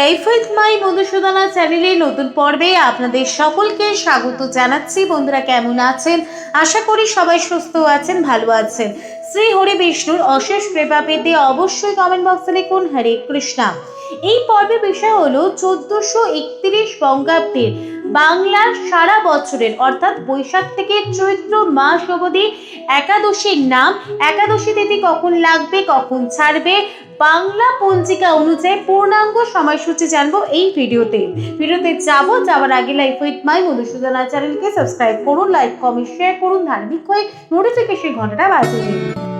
Life with my Madhusudana চ্যানেলে নতুন পর্বে আপনাদের সকলকে স্বাগত জানাচ্ছি। বন্ধুরা কেমন আছেন? আশা করি সবাই সুস্থ আছেন, ভালো আছেন। শ্রী হরে বিষ্ণুর অশেষ কৃপা পেতে অবশ্যই কমেন্ট বক্সে লিখুন, হরে কৃষ্ণা। এই পর্বের বিষয় হলো চোদ্দশো একত্রিশ বঙ্গাব্দের বাংলার সারা বছরের, অর্থাৎ বৈশাখ থেকে চৈত্র মাস অবধি একাদশীর নাম। একাদশী তিথি কখন লাগবে, কখন ছাড়বে, বাংলা পঞ্জিকা অনুযায়ী পূর্ণাঙ্গ সময়সূচি জানব এই ভিডিওতে। ভিডিওতে যাব, যাওয়ার আগে লাইফ উইথ মাই মধুসূদনা চ্যানেলকে সাবস্ক্রাইব করুন লাইক কমেন্ট শেয়ার করুন, ধার্মিক হয়ে নোটিফিকেশন ঘন্টাটা বাজিয়ে দিন।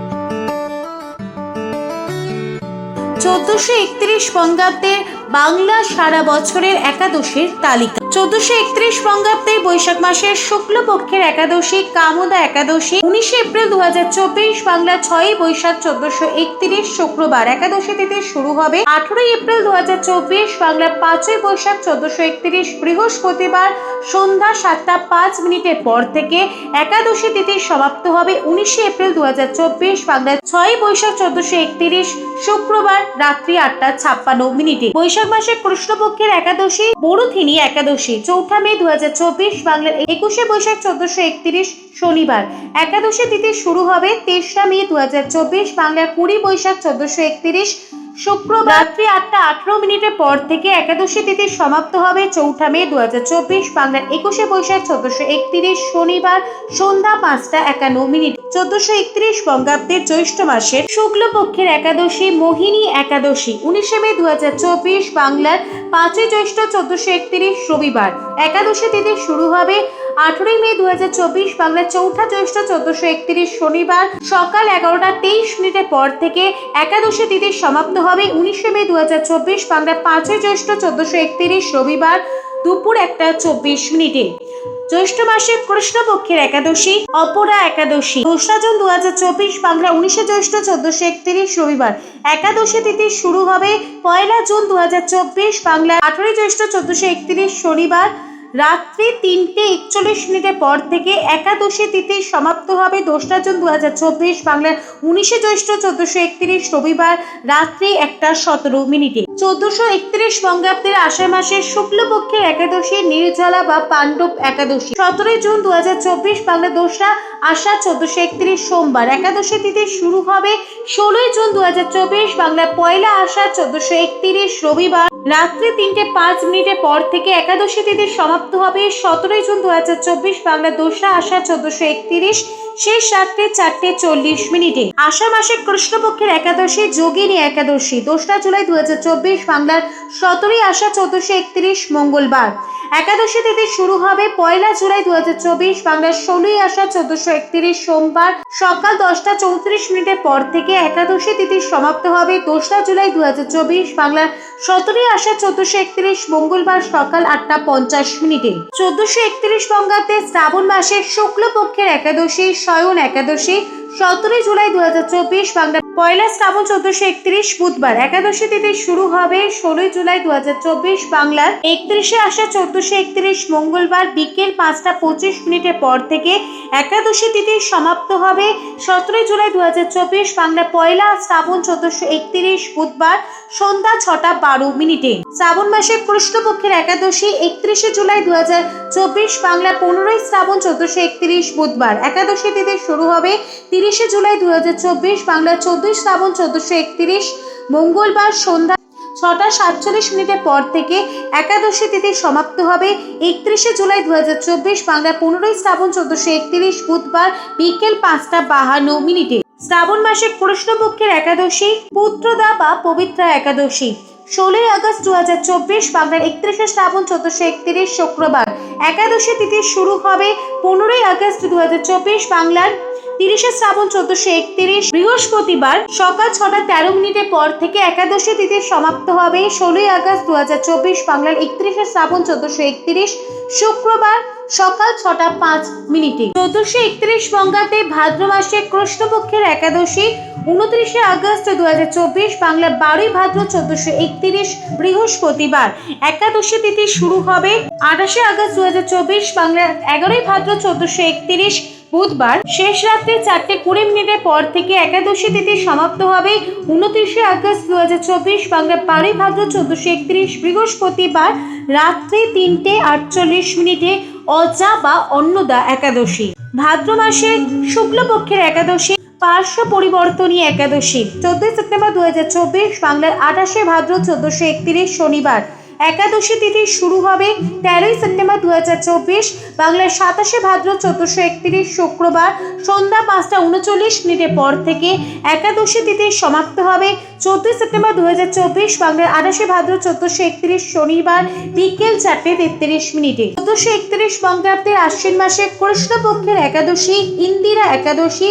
চোদ্দশো একত্রিশ বঙ্গাব্দের বাংলা সারা বছরের একাদশীর তালিকা। চোদ্দশো একত্রিশ বঙ্গাব্দের বৈশাখ মাসের শুক্লপক্ষের একাদশী, কামদা একাদশী, উনিশে এপ্রিল দু হাজার চব্বিশ বাংলা ছয়ই বৈশাখ চোদ্দশো একত্রিশ শুক্রবার একাদশী তিথি শুরু হবে। আঠেরোই এপ্রিল দু হাজার চব্বিশ বাংলা পাঁচই বৈশাখ চোদ্দশো একত্রিশ বৃহস্পতিবার সন্ধ্যা সাতটা পাঁচ মিনিটের পর থেকে একাদশী তিথি সমাপ্ত হবে। উনিশে এপ্রিল দু হাজার চব্বিশ বাংলা ছয় বৈশাখ চোদ্দশো একত্রিশ শুক্রবার। রাত্রি আটটা ছাপ্পান্ন মিনিটে। বৈশাখ মাসের কৃষ্ণপক্ষের একাদশী, বড়থিনী একাদশী, চৌঠা মে দু হাজার চব্বিশ, বাংলার একুশে বৈশাখ চোদ্দশো একত্রিশ, শনিবার। একাদশী তিথি শুরু হবে তেসরা মে দু হাজার চব্বিশ, বাংলার কুড়ি বৈশাখ চোদ্দশো একত্রিশ আটটা আঠারো মিনিটের পর থেকে একাদশী তিথি সমাপ্ত হবে। চৌঠা মে দু হাজার চব্বিশ, বাংলার একুশে বৈশাখ, চোদ্দশো একত্রিশ, শনিবার সন্ধ্যা পাঁচটা একান্ন মিনিট। চোদ্দশো একত্রিশ বঙ্গাব্দের জ্যৈষ্ঠ শুক্লপক্ষের একাদশী মোহিনী একাদশী, উনিশে মে দু হাজার চব্বিশ, বাংলার পাঁচই জ্যৈষ্ঠ, চোদ্দশো একত্রিশ, রবিবার। একাদশী তিথি শুরু হবে আঠেরোই মে দু হাজার চব্বিশ, বাংলার চৌঠা জ্যৈষ্ঠ, চোদ্দশো একত্রিশ, শনিবার সকাল এগারোটা তেইশ মিনিটের পর থেকে একাদশী তিথি সমাপ্ত হবে উনিশে মে দু হাজার চব্বিশ বাংলার পাঁচই জ্যৈষ্ঠ চোদ্দশো একত্রিশ, রবিবার দুপুর একটা চব্বিশ মিনিটে। জ্যৈষ্ঠ মাসের কৃষ্ণপক্ষের একাদশী, অপরা একাদশী। দোসরা জুন দু হাজার চব্বিশ, বাংলা উনিশে জ্যৈষ্ঠ চোদ্দশো একত্রিশ, রবিবার। একাদশী তিথি শুরু হবে পয়লা জুন দু হাজার চব্বিশ, বাংলা আঠেরোই জ্যৈষ্ঠ চোদ্দশো একত্রিশ, শনিবার। রাত্রি তিনটে একচল্লিশ মিনিটের পর থেকে একাদশী তিথি সমাপ্ত হবে। দোসরা জুন দু হাজার চব্বিশ বাংলার উনিশে জ্যৈষ্ঠ চোদ্দশো একত্রিশ রবিবার রাত্রি একটা সতেরো মিনিটে। চোদ্দশো একত্রিশ বঙ্গাব্দের আষাঢ় মাসের শুক্লপক্ষের একাদশী নির্জলা বা পাণ্ডব একাদশী। সতেরোই জুন দু হাজার চব্বিশ বাংলা দোসরা আষাঢ় চোদ্দশো একত্রিশ সোমবার একাদশী তিথি শুরু হবে। ষোলোই জুন দু হাজার চব্বিশ বাংলা পয়লা আষাঢ় চোদ্দশো একত্রিশ রবিবার। রাত্রি তিনটে পাঁচ মিনিটের পর থেকে একাদশী তিথি সমাপ্ত হবে সতেরোই জুন দু হাজার চব্বিশ, বাংলা দোসরা আষাঢ় চোদ্দশো একত্রিশ। শেষ রাত্রে চারটে, চল্লিশ মিনিটে। আষাঢ় মাসের কৃষ্ণপক্ষের একাদশী, যোগিনী একাদশী। দোসরা জুলাই দু হাজার চব্বিশ বাংলার সতেরোই আষাঢ় চোদ্দশো একত্রিশ মঙ্গলবার। একাদশী তিথি শুরু হবে পয়লা জুলাই দু হাজার চব্বিশ বাংলার ষোলোই আষাঢ় চোদ্দশো একত্রিশ সোমবার সকাল দশটা চৌত্রিশ মিনিটের পর থেকে একাদশী তিথি সমাপ্ত হবে দোসরা জুলাই দু হাজার চব্বিশ বাংলার সতেরোই আষাঢ় চোদ্দশো একত্রিশ মঙ্গলবার সকাল আটটা পঞ্চাশ মিনিটে। চোদ্দশো একত্রিশ বঙ্গাব্দে শ্রাবণ মাসের শুক্লপক্ষের একাদশী শয়ন একাদশী সতেরোই জুলাই দু হাজার চব্বিশ বাংলা পয়লা শ্রাবণ চোদ্দশো একত্রিশ বুধবার একাদশী তিথি শুরু হবে ষোলোই জুলাই দু বাংলার একত্রিশে আসা চোদ্দশো একত্রিশ মঙ্গলবার বিকেল পাঁচটা পঁচিশ মিনিটের পর থেকে একাদশী তিথি সমাপ্ত হবে সতেরোই জুলাই দু বাংলা পয়লা শ্রাবণ চোদ্দশো একত্রিশ বুধবার সন্ধ্যা ছটা বারো মিনিটে। শ্রাবণ মাসের কৃষ্ণপক্ষের একাদশী একত্রিশে জুলাই দু বাংলা পনেরোই শ্রাবণ চোদ্দশো একত্রিশ বুধবার একাদশী তিথি শুরু হবে তিরিশে জুলাই দু হাজার চব্বিশ বাংলা চোদ্দই শ্রাবণ চোদ্দশো একত্রিশ মঙ্গলবার সন্ধ্যা ছটা সাতচল্লিশ মিনিটের পর থেকে একাদশী তিথি সমাপ্ত হবে। একত্রিশে জুলাই দু হাজার চব্বিশ বাংলা পনেরোই শ্রাবণ চোদ্দশো একত্রিশ বুধবার বিকেল পাঁচটা বাহান্ন মিনিটে। শ্রাবণ মাসে কৃষ্ণপক্ষের একাদশী, পুত্রদা বা পবিত্রা একাদশী। ষোলোই আগস্ট দু হাজার চব্বিশ বাংলার একত্রিশে শ্রাবণ চোদ্দশো একত্রিশ শুক্রবার। একাদশী তিথি শুরু হবে পনেরোই আগস্ট দু হাজার চব্বিশ বাংলার তিরিশে শ্রাবণ চোদ্দশো একত্রিশ বৃহস্পতিবার সকাল ছটা তেরো মিনিটের পর থেকে একাদশী তিথি সমাপ্ত হবে। ষোলোই আগস্ট দু হাজার চব্বিশ বাংলার একত্রিশে শ্রাবণ চোদ্দশো একত্রিশ শুক্রবার সকাল ছটা পাঁচ মিনিটে। চোদ্দশো একত্রিশ বঙ্গাব্দে ভাদ্র মাসে কৃষ্ণপক্ষের একাদশী উনত্রিশে আগস্ট দু হাজার চব্বিশ বাংলা বারোই ভাদ্র চোদ্দশো একত্রিশ বৃহস্পতিবার। একাদশী তিথি শুরু হবে আঠাশে আগস্ট দু হাজার চব্বিশ বাংলা এগারোই ভাদ্র চোদ্দশো একত্রিশ বুধবার শেষ রাত্রে চারটে কুড়ি মিনিটের পর থেকে একাদশী তিথি সমাপ্ত হবে। উনত্রিশে আগস্ট দু হাজার চব্বিশ বাংলা পারি ভাদ্র চোদ্দশো একত্রিশ বৃহস্পতিবার রাত্রি তিনটে আটচল্লিশ মিনিটে অজা বা অন্নদা একাদশী। ভাদ্র মাসে শুক্লপক্ষের একাদশী, পার্শ্ব পরিবর্তনী একাদশী। চোদ্দই সেপ্টেম্বর দু হাজার চব্বিশ বাংলার আঠাশে ভাদ্র চোদ্দশো একত্রিশ শনিবার। একাদশী তিথি শুরু হবে তেরোই সেপ্টেম্বর দু হাজার চব্বিশ, বাংলার সাতাশে ভাদ্র চোদ্দশো একত্রিশ শুক্রবার সন্ধ্যা পাঁচটা উনচল্লিশ মিনিটের পর থেকে একাদশী তিথি সমাপ্ত হবে। চোদ্দই সেপ্টেম্বর দু হাজার চব্বিশ, বাংলার আঠাশে ভাদ্র চোদ্দশো একত্রিশ শনিবার বিকেল চারটে তেত্রিশ মিনিটে। চোদ্দশো একত্রিশ বঙ্গাব্দের আশ্বিন মাসে কৃষ্ণপক্ষের একাদশী, ইন্দিরা একাদশী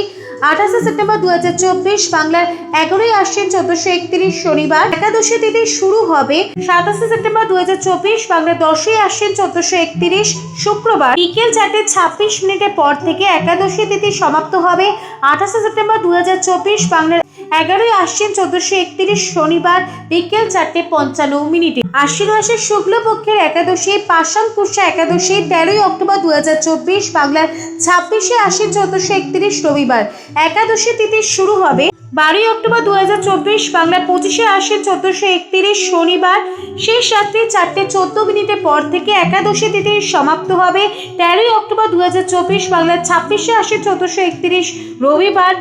আঠাশে সেপ্টেম্বর দু হাজার চব্বিশ বাংলার এগারোই আশ্বিন চোদ্দশো একত্রিশ শনিবার একাদশী তিথি শুরু হবে। সাতাশে সেপ্টেম্বর দু হাজার চব্বিশ বাংলার দশই আশ্বিন চোদ্দশো একত্রিশ শুক্রবার বিকেল চারটে ছাব্বিশ মিনিটের পর থেকে একাদশী তিথি সমাপ্ত হবে। আঠাশে সেপ্টেম্বর দু হাজার চব্বিশ বাংলার এগারোই আশ্বিন চোদ্দশো একত্রিশ শনিবার বিকেল চারটে পঞ্চান্ন মিনিটে। আশ্বিন মাসের শুক্লপক্ষের একাদশী পাশান পুষ্যা একাদশী তেরোই অক্টোবর দু হাজার চব্বিশ বাংলার ছাব্বিশে আশ্বিন চোদ্দশো একত্রিশ রবিবার। একাদশী তিথি শুরু হবে বারোই অক্টোবর দু হাজার চব্বিশ বাংলার পঁচিশে আশ্বিন চোদ্দশো একত্রিশ শনিবার। শেষ রাত্রি চারটে চোদ্দ মিনিটের পর থেকে একাদশী তিথি সমাপ্ত হবে তেরোই অক্টোবর দু হাজার চব্বিশ, বাংলার ছাব্বিশে আসে চোদ্দশো একত্রিশ, রবিবার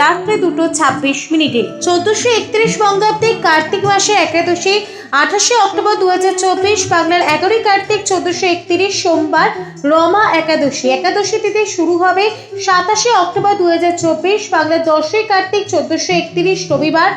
রাত্রে দুটো ছাব্বিশ মিনিটে। চোদ্দশো একত্রিশ বঙ্গাব্দে কার্তিক মাসে একাদশী, আঠাশে অক্টোবর দু হাজার চব্বিশ, বাংলার এগারোই কার্তিক, চোদ্দশো একত্রিশ, সোমবার রমা একাদশী। একাদশী তিথি শুরু হবে সাতাশে অক্টোবর দু হাজার চব্বিশ, বাংলার দশই কার্তিক, চোদ্দশো একত্রিশ, রবিবার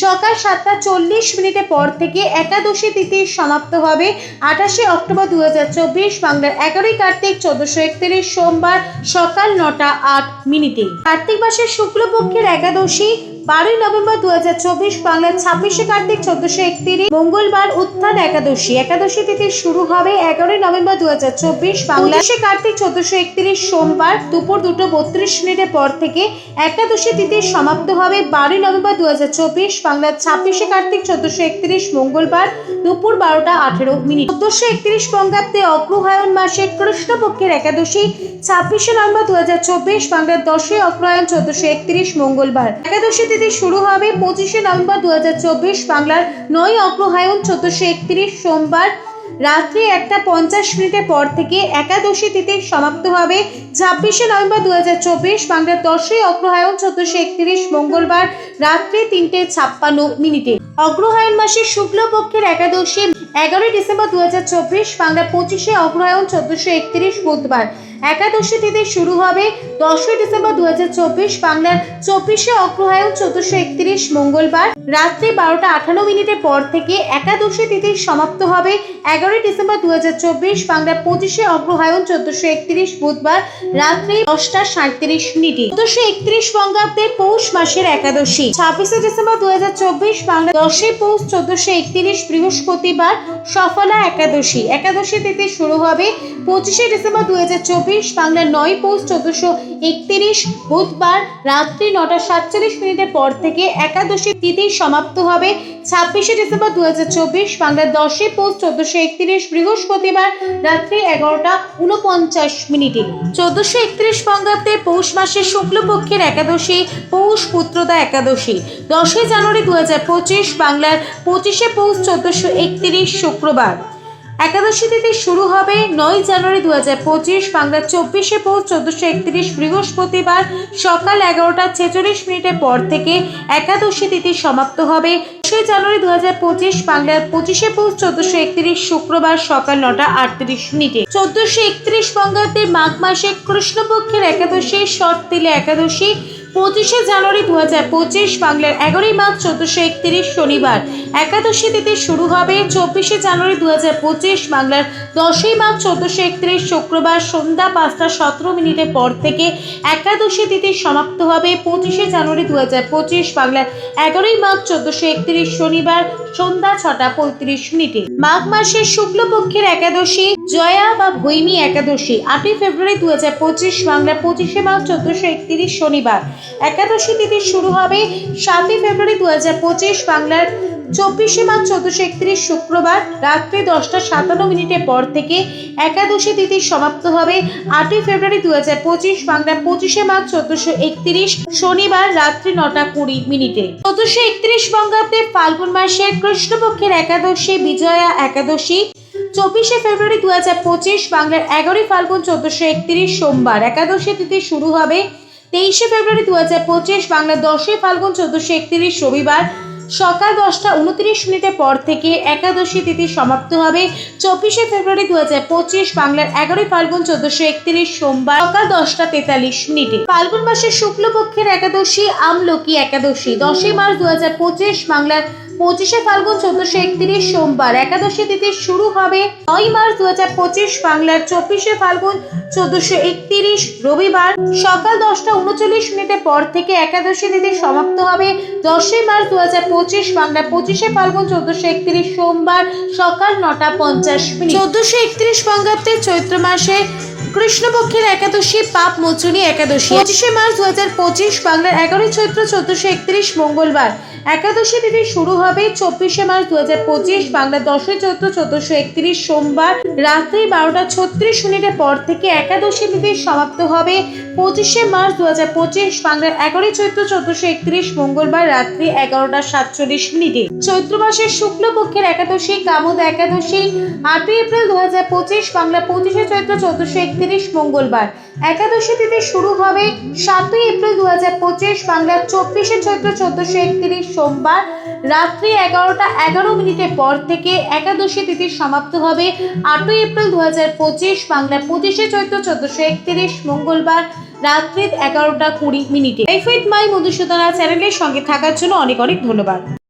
সকাল সাতটা চল্লিশ মিনিটে পর থেকে একাদশী তিথি সমাপ্ত হবে। আঠাশে অক্টোবর দু হাজার চব্বিশ, বাংলার এগারোই কার্তিক, চোদ্দশো একত্রিশ, সোমবার সকাল নটা আট মিনিটে। কার্তিক মাসের শুক্লপক্ষের একাদশী বারোই নভেম্বর দু হাজার চব্বিশ বাংলার ছাব্বিশে কার্তিক চোদ্দশো একত্রিশ, মঙ্গলবার উত্থান একাদশী। একাদশী তিথি শুরু হবে এগারোই নভেম্বর দু হাজার চব্বিশ বাংলাদেশে কার্তিক চোদ্দশো একত্রিশ সোমবার দুপুর দুটো বত্রিশ মিনিটের পর থেকে একাদশী তিথি সমাপ্ত হবে বারোই নভেম্বর দু হাজার চব্বিশ বাংলার ছাব্বিশে কার্তিক চোদ্দশো একত্রিশ মঙ্গলবার দুপুর বারোটা আঠেরো মিনিট। চোদ্দশো একত্রিশ বঙ্গাব্দে অগ্রহায়ণ মাসে কৃষ্ণপক্ষের একাদশী ছাব্বিশে নভেম্বর দু হাজার চব্বিশ বাংলার দশই অগ্রহায়ণ চোদ্দশো একত্রিশ মঙ্গলবার। একাদশী তিথি শুরু হবে পঁচিশে নভেম্বর দু হাজার চব্বিশ বাংলার নয় অগ্রহায়ণ চোদ্দশো একত্রিশ সোমবার। রাত্রি একটা পঞ্চাশ মিনিটের পর থেকে একাদশী তিথি সমাপ্ত হবে। ছাব্বিশে নভেম্বর দু হাজার চব্বিশ বাংলার দশই অগ্রহায়ণ চোদ্দশো একত্রিশ মঙ্গলবার রাত্রি তিনটে ছাপ্পান্ন মিনিটে। অগ্রহায়ণ মাসের শুক্লপক্ষের একাদশী এগারোই ডিসেম্বর দু হাজার চব্বিশ বাংলা পঁচিশে অগ্রহায়ণ চোদ্দশো একত্রিশ বুধবার। একাদশী তিথি শুরু হবে দশই ডিসেম্বর দু হাজার চব্বিশ বাংলার চব্বিশে অগ্রহায়ণ চোদ্দশো একত্রিশ মঙ্গলবার। রাত্রি বারোটা আঠান্ন মিনিটের পর থেকে একাদশী তিথি সমাপ্ত হবে এগারোই ডিসেম্বর দু হাজার চব্বিশ বাংলার পঁচিশে অগ্রহায়ণ চোদ্দশো একত্রিশ বুধবার রাত্রি দশটা সাঁত্রিশ মিনিটে। চোদ্দশো একত্রিশ বঙ্গাব্দের পৌষ মাসের একাদশী। ছাব্বিশে ডিসেম্বর দু হাজার চব্বিশ বাংলা দশই পৌষ চোদ্দশো একত্রিশ বৃহস্পতিবার সফলা একাদশী। একাদশী তিথি শুরু হবে পঁচিশে ডিসেম্বর দু হাজার চব্বিশ বাংলার নয় পোস্ট চোদ্দশো একত্রিশ, বুধবার রাত্রি নটা সাতচল্লিশ মিনিটের পর থেকে একাদশী তিথি সমাপ্ত হবে। ছাব্বিশে ডিসেম্বর দু হাজার চব্বিশ, বাংলার দশই পোস্ট চোদ্দশো একত্রিশ, বৃহস্পতিবার রাত্রি এগারোটা উনপঞ্চাশ মিনিটে। চোদ্দশো একত্রিশ বঙ্গাব্দে পৌষ মাসের শুক্লপক্ষের একাদশী, পৌষ পুত্রদা একাদশী। দশই জানুয়ারি দু হাজার পঁচিশ, বাংলার পঁচিশে পৌষ চোদ্দশো একত্রিশ শুক্রবার। একাদশী তিথি শুরু হবে নয় জানুয়ারি দু হাজার পঁচিশ বাংলার চব্বিশে পৌষ চোদ্দশো একত্রিশ, বৃহস্পতিবার সকাল এগারোটা ছেচল্লিশ মিনিটের পর থেকে একাদশী তিথি সমাপ্ত হবে। দশই জানুয়ারি দু হাজার পঁচিশ বাংলার পঁচিশে পৌষ চোদ্দশো একত্রিশ, শুক্রবার সকাল নটা আটত্রিশ মিনিটে। চোদ্দশো একত্রিশ বঙ্গাব্দের মাঘ মাসে কৃষ্ণপক্ষের একাদশী শর্তিলে একাদশী পঁচিশে জানুয়ারি দু হাজার পঁচিশ বাংলার এগারোই মার্চ চোদ্দশো একত্রিশ শনিবার। একাদশী তিথি শুরু হবে চব্বিশে জানুয়ারি দু হাজার পঁচিশ বাংলার দশই মার্চ চোদ্দশো একত্রিশ শুক্রবার সন্ধ্যা পাঁচটা সতেরো মিনিটের পর থেকে একাদশী তিথি সমাপ্ত হবে পঁচিশে জানুয়ারি দু হাজার পঁচিশ বাংলার এগারোই মার্চ চোদ্দশো একত্রিশ শনিবার সন্ধ্যা ছটা পঁয়ত্রিশ মিনিটে। মাঘ মাসের শুক্লপক্ষের একাদশী, জয়া বা ভৈমী একাদশী, আটই ফেব্রুয়ারি দু হাজার পঁচিশ বাংলা পঁচিশে মার্চ চোদ্দশো একত্রিশ শনিবার। একাদশী তিথি শুরু হবে সাতই ফেব্রুয়ারি দু হাজার পঁচিশ বাংলার চব্বিশে মার্চ চোদ্দশো একত্রিশ শুক্রবার রাত্রি দশটা সাতান্ন মিনিটের পর থেকে একাদশী তিথি সমাপ্ত হবে আটই ফেব্রুয়ারি দু হাজার পঁচিশ বাংলা পঁচিশে মার্চ চোদ্দশো একত্রিশ শনিবার রাত্রি নটা কুড়ি মিনিটে। চোদ্দশো একত্রিশ বঙ্গাব্দে ফাল্গুন মাসের কৃষ্ণপক্ষের একাদশী, বিজয়া একাদশী। চব্বিশে ফেব্রুয়ারি দু হাজার পঁচিশ বাংলার এগারোই ফাল্গুন চোদ্দশো একত্রিশ সোমবার একাদশী তিথি শুরু হবে তেইশে ফেব্রুয়ারি দু হাজার পঁচিশ বাংলার দশই ফাল্গুন চোদ্দশো একত্রিশ রবিবার সকাল দশটা উনত্রিশ মিনিটের পর থেকে একাদশী তিথি সমাপ্ত হবে। চব্বিশে ফেব্রুয়ারি দু হাজার পঁচিশ বাংলার এগারোই ফাল্গুন চোদ্দশো একত্রিশ সোমবার সকাল দশটা তেতাল্লিশ মিনিটে। ফাল্গুন মাসের শুক্লপক্ষের একাদশী, আমলকি একাদশী। দশই মার্চ দু হাজার পঁচিশ বাংলার পঁচিশে ফাল্গুন চোদ্দশো একত্রিশ সোমবার একাদশী তিথি শুরু হবে নয় মার্চ দু হাজার পঁচিশ বাংলার চব্বিশে ফাল্গুন চোদ্দশো একত্রিশ রবিবার। সকাল দশটা উনচল্লিশ মিনিটের পর থেকে একাদশী তিথি সমাপ্ত হবে। দশই মার্চ দু হাজার পঁচিশ বাংলা পঁচিশে ফাল্গুন চোদ্দশো একত্রিশ সোমবার সকাল নটা পঞ্চাশ মিনিট। চোদ্দশো একত্রিশ বঙ্গাব্দে চৈত্র মাসে কৃষ্ণপক্ষের একাদশী, পাপ মোচনী একাদশী। পঁচিশে মার্চ দু হাজার পঁচিশ বাংলার এগারোই চৈত্র চোদ্দশো একত্রিশ মঙ্গলবার। একাদশী তিথি শুরু হবে চব্বিশে মার্চ দু হাজার পঁচিশ বাংলার দশই চৈত্র চোদ্দশো একত্রিশ সোমবার। রাত্রি বারোটা ছত্রিশ মিনিটের পর থেকে একাদশী তিথি সমাপ্ত হবে পঁচিশে মার্চ দু হাজার পঁচিশ বাংলার এগারোই চৈত্র চোদ্দশো একত্রিশ মঙ্গলবার রাত্রি এগারোটা সাতচল্লিশ মিনিটে। চৈত্র মাসের শুক্লপক্ষের একাদশী, কামদ একাদশী। আটই এপ্রিল দু হাজার পঁচিশ বাংলা পঁচিশে চৈত্র চোদ্দশো একত্রিশ মঙ্গলবার। একাদশী তিথি শুরু হবে সাতই এপ্রিল দু হাজার পঁচিশ বাংলার চব্বিশে চৈত্র চোদ্দশো একত্রিশ সোমবার রাত্রি এগারোটা এগারো মিনিটের পর থেকে একাদশী তিথি সমাপ্ত হবে আটই এপ্রিল দু হাজার পঁচিশ বাংলা পঁচিশে চৈত্র চোদ্দশো একত্রিশ মঙ্গলবার রাত্রি এগারোটা কুড়ি মিনিটে। লাইফ উইথ মাই মধুসূদনা চ্যানেলের সঙ্গে থাকার জন্য অনেক অনেক ধন্যবাদ।